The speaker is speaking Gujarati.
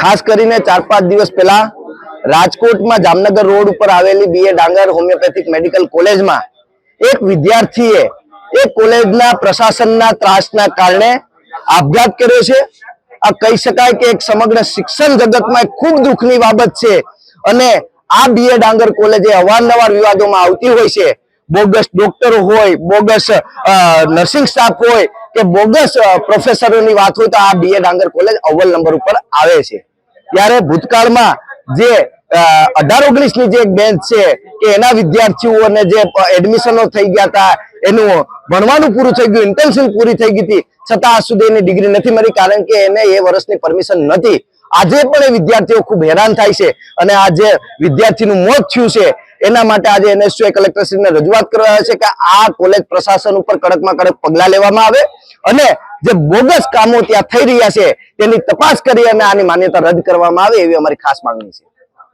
ખાસ કરીને ચાર પાંચ દિવસ પહેલા રાજકોટમાં જામનગર રોડ ઉપર આવેલી બીએ ડાંગર હોમિયોપેથિક મેડિકલ કોલેજમાં એક વિદ્યાર્થીએ એ કોલેજના પ્રશાસનના ત્રાસના કારણે આપઘાત કર્યો છે. આ કહી શકાય કે એક સમગ્ર શિક્ષણ જગતમાં ખૂબ દુઃખની બાબત છે અને આ બીએ ડાંગર કોલેજ અવારનવાર વિવાદોમાં આવતી હોય છે. બોગસ ડોક્ટરો હોય, બોગસ નર્સિંગ સ્ટાફ હોય કે બોગસ પ્રોફેસરોની વાત હોય તો આ બીએ ડાંગર કોલેજ અવ્વલ નંબર ઉપર આવે છે. ત્યારે ભૂતકાળમાં જે અઢાર ઓગણીસની જે બેન્ચ છે કે એના વિદ્યાર્થીઓને જે એડમિશનો થઈ ગયા હતા, એનું ભણવાનું પૂરું થઈ ગયું ઇન્ટર્નશીપ પૂરી થઈ ગઈ હતી, છતાં આ સુધી એની ડિગ્રી નથી મળી કારણ કે એને એ વર્ષની પરમિશન નથી. આજે પણ એ વિદ્યાર્થીઓ ખૂબ હેરાન થાય છે અને આ જે વિદ્યાર્થીનું મોત થયું છે, એના માટે આજે એનએસયુએ કલેક્ટરશ્રીને રજૂઆત કરવા છે કે આ કોલેજ પ્રશાસન ઉપર કડકમાં કડક પગલાં લેવામાં આવે અને જે બોગસ કામો ત્યાં થઈ રહ્યા છે, તેની તપાસ કરી અને આની માન્યતા રદ કરવામાં આવે એવી અમારી ખાસ માંગણી છે.